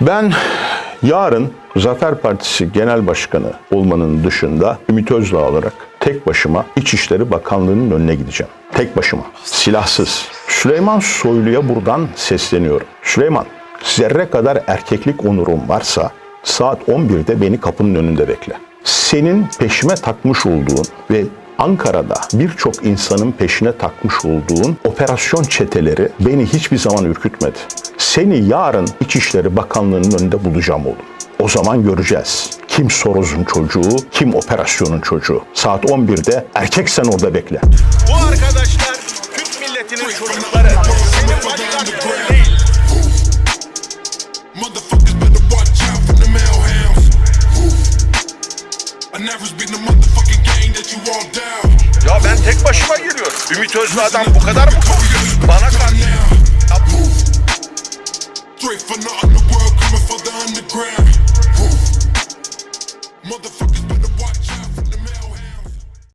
Ben yarın Zafer Partisi Genel Başkanı olmanın dışında Ümit Özdağ olarak tek başıma İçişleri Bakanlığı'nın önüne gideceğim. Tek başıma. Silahsız. Süleyman Soylu'ya buradan sesleniyorum. Süleyman, zerre kadar erkeklik onurum varsa saat 11'de beni kapının önünde bekle. Senin peşime takmış olduğun ve Ankara'da birçok insanın peşine takmış olduğun operasyon çeteleri beni hiçbir zaman ürkütmedi. Seni yarın İçişleri Bakanlığı'nın önünde bulacağım oğlum. O zaman göreceğiz. Kim Soros'un çocuğu, kim operasyonun çocuğu. Saat 11'de erkek sen orada bekle. Bu arkadaşlar Ya ben tek başıma geliyorum. Ümit Özdağ'dan bu kadar mı? Bana. Ya Straight from the underworld, coming for